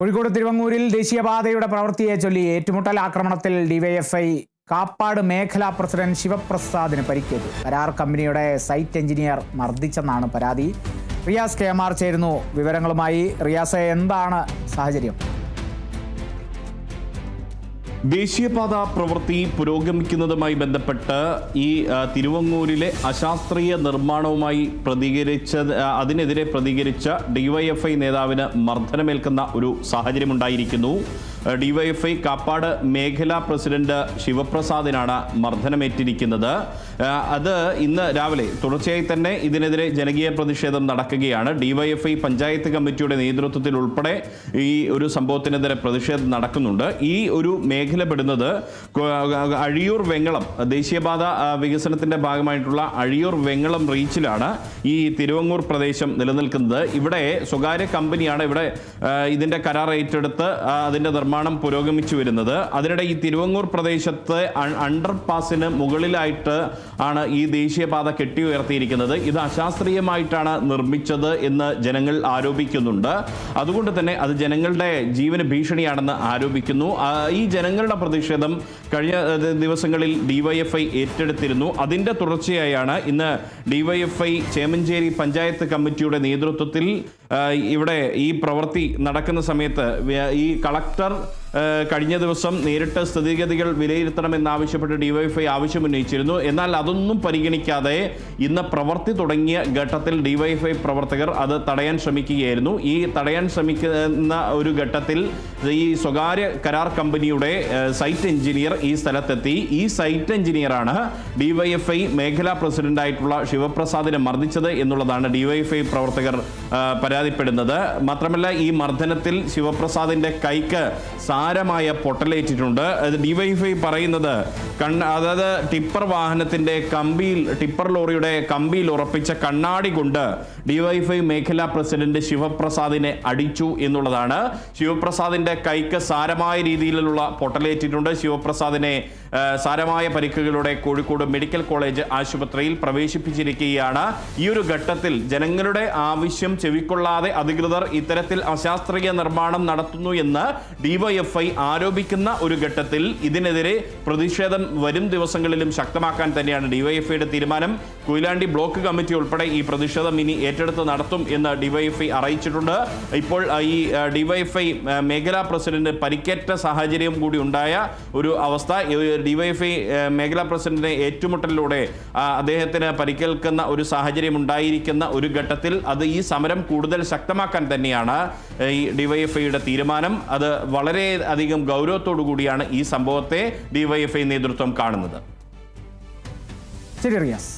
കോഴിക്കോട് തിരുവങ്ങൂരിൽ ദേശീയപാതയുടെ പ്രവൃത്തിയെ ചൊല്ലി ഏറ്റുമുട്ടൽ ആക്രമണത്തിൽ ഡിവൈഎഫ്ഐ കാപ്പാട് മേഖലാ പ്രസിഡന്റ് ശിവപ്രസാദിന് പരിക്കേറ്റു. കരാർ കമ്പനിയുടെ സൈറ്റ് എഞ്ചിനീയർ മർദ്ദിച്ചെന്നാണ് പരാതി. റിയാസ് കെ എം ആർ ചേരുന്നു. വിവരങ്ങളുമായി റിയാസ് എന്താണ് സാഹചര്യം? ദേശീയപാത പ്രവൃത്തി പുരോഗമിക്കുന്നതുമായി ബന്ധപ്പെട്ട് ഈ തിരുവങ്ങൂരിലെ അശാസ്ത്രീയ നിർമ്മാണവുമായി പ്രതികരിച്ച അതിനെതിരെ പ്രതികരിച്ച ഡിവൈഎഫ്ഐ നേതാവിന് മർദ്ദനമേൽക്കുന്ന ഒരു സാഹചര്യമുണ്ടായിരിക്കുന്നു. ഡിവൈഎഫ്ഐ കാപ്പാട് മേഖലാ പ്രസിഡന്റ് ശിവപ്രസാദിനാണ് മർദ്ദനമേറ്റിരിക്കുന്നത്. അത് ഇന്ന് രാവിലെ തുടർച്ചയായി തന്നെ ഇതിനെതിരെ ജനകീയ പ്രതിഷേധം നടക്കുകയാണ്. ഡിവൈഎഫ്ഐ പഞ്ചായത്ത് കമ്മിറ്റിയുടെ നേതൃത്വത്തിൽ ഉൾപ്പെടെ ഈ ഒരു സംഭവത്തിനെതിരെ പ്രതിഷേധം നടക്കുന്നുണ്ട്. ഈ ഒരു മേഖല പെടുന്നത് കൊ- അഴിയൂർ വെങ്ങളം ദേശീയപാത വികസനത്തിന്റെ ഭാഗമായിട്ടുള്ള അഴിയൂർ വെങ്ങളം റീച്ചിലാണ് ഈ തിരുവങ്ങൂർ പ്രദേശം നിലനിൽക്കുന്നത്. ഇവിടെ സ്വകാര്യ കമ്പനിയാണ് ഇവിടെ ഇതിന്റെ കരാർ ഏറ്റെടുത്ത് അതിന്റെ നിർമ്മാണം പുരോഗമിച്ചു വരുന്നത്. അതിനിടെ ഈ തിരുവങ്ങൂർ പ്രദേശത്ത് അണ്ടർ പാസിന് മുകളിലായിട്ട് ആണ് ഈ ദേശീയപാത കെട്ടി ഉയർത്തിയിരിക്കുന്നത്. ഇത് അശാസ്ത്രീയമായിട്ടാണ് നിർമ്മിച്ചത് എന്ന് ജനങ്ങൾ ആരോപിക്കുന്നുണ്ട്. അതുകൊണ്ട് തന്നെ അത് ജനങ്ങളുടെ ജീവന് ഭീഷണിയാണെന്ന് ആരോപിക്കുന്നു. ഈ ഈ ജനങ്ങളുടെ പ്രതിഷേധം കഴിഞ്ഞ ദിവസങ്ങളിൽ ഡിവൈഎഫ്ഐ ഏറ്റെടുത്തിരുന്നു. അതിന്റെ തുടർച്ചയായാണ് ഇന്ന് ഡിവൈഎഫ്ഐ ചേമഞ്ചേരി പഞ്ചായത്ത് കമ്മിറ്റിയുടെ നേതൃത്വത്തിൽ ഇവിടെ ഈ പ്രവൃത്തി നടക്കുന്ന സമയത്ത് ഈ കളക്ടർ കഴിഞ്ഞ ദിവസം നേരിട്ട് സ്ഥിതിഗതികൾ വിലയിരുത്തണമെന്നാവശ്യപ്പെട്ട് ഡിവൈഎഫ്ഐ ആവശ്യമുന്നയിച്ചിരുന്നു. എന്നാൽ അതൊന്നും പരിഗണിക്കാതെ ഇന്ന് പ്രവൃത്തി തുടങ്ങിയ ഘട്ടത്തിൽ ഡിവൈഎഫ്ഐ പ്രവർത്തകർ അത് തടയാൻ ശ്രമിക്കുകയായിരുന്നു. ഈ തടയാൻ ശ്രമിക്കുന്ന ഒരു ഘട്ടത്തിൽ ഈ സ്വകാര്യ കരാർ കമ്പനിയുടെ സൈറ്റ് എഞ്ചിനീയർ ഈ സ്ഥലത്തെത്തി. ഈ സൈറ്റ് എഞ്ചിനീയറാണ് ഡിവൈഎഫ്ഐ മേഖലാ പ്രസിഡന്റായിട്ടുള്ള ശിവപ്രസാദിനെ മർദ്ദിച്ചത് എന്നുള്ളതാണ് ഡിവൈഎഫ്ഐ പ്രവർത്തകർ പരാതിപ്പെടുന്നത്. മാത്രമല്ല ഈ മർദ്ദനത്തിൽ ശിവപ്രസാദിന്റെ കൈക്ക് സാരമായ പൊട്ടലേറ്റിട്ടുണ്ട്. അത് ഡിവൈഫൈ പറയുന്നത് കണ്ണ അതായത് ടിപ്പർ വാഹനത്തിന്റെ കമ്പിയിൽ ടിപ്പർ ലോറിയുടെ കമ്പിയിൽ ഉറപ്പിച്ച കണ്ണാടി കൊണ്ട് ഡിവൈഫൈ മേഖലാ പ്രസിഡന്റ് ശിവപ്രസാദിനെ അടിച്ചു എന്നുള്ളതാണ്. ശിവപ്രസാദിന്റെ കൈക്ക് സാരമായ രീതിയിലുള്ള പൊട്ടലേറ്റിട്ടുണ്ട്. ശിവപ്രസാദിനെ സാരമായ പരിക്കുകളുടെ കോഴിക്കോട് മെഡിക്കൽ കോളേജ് ആശുപത്രിയിൽ പ്രവേശിപ്പിച്ചിരിക്കുകയാണ്. ഈ ഒരു ഘട്ടത്തിൽ ജനങ്ങളുടെ ആവശ്യം ചെവിക്കൊള്ളാതെ അധികൃതർ ഇത്തരത്തിൽ അശാസ്ത്രീയ നിർമ്മാണം നടത്തുന്നു എന്ന് ഡിവൈഎഫ്ഐ ആരോപിക്കുന്ന ഒരു ഘട്ടത്തിൽ ഇതിനെതിരെ പ്രതിഷേധം വരും ദിവസങ്ങളിലും ശക്തമാക്കാൻ തന്നെയാണ് ഡിവൈഎഫ്ഐയുടെ തീരുമാനം. കൊയിലാണ്ടി ബ്ലോക്ക് കമ്മിറ്റി ഉൾപ്പെടെ ഈ പ്രതിഷേധം ഇനി ഏറ്റെടുത്ത് നടത്തും എന്ന് ഡിവൈഎഫ്ഐ അറിയിച്ചിട്ടുണ്ട്. ഇപ്പോൾ ഈ ഡിവൈഎഫ്ഐ മേഖലാ പ്രസിഡന്റ് പരിക്കേറ്റ സാഹചര്യം കൂടി ഉണ്ടായ ഒരു അവസ്ഥ. ഡിവൈഎഫ്ഐ മേഖലാ പ്രസിഡന്റിനെ ഏറ്റുമുട്ടലിലൂടെ അദ്ദേഹത്തിന് പരിക്കേൽക്കുന്ന ഒരു സാഹചര്യം ഉണ്ടായിരിക്കുന്ന ഒരു ഘട്ടത്തിൽ അത് ഈ സമരം കൂടുതൽ ശക്തമാക്കാൻ തന്നെയാണ് ഈ ഡിവൈഎഫ്ഐയുടെ തീരുമാനം. അത് വളരെ അധികം ഗൗരവത്തോടു കൂടിയാണ് ഈ സംഭവത്തെ ഡിവൈഎഫ്ഐ നേതൃത്വം കാണുന്നത്. ശരി റിയാസ്.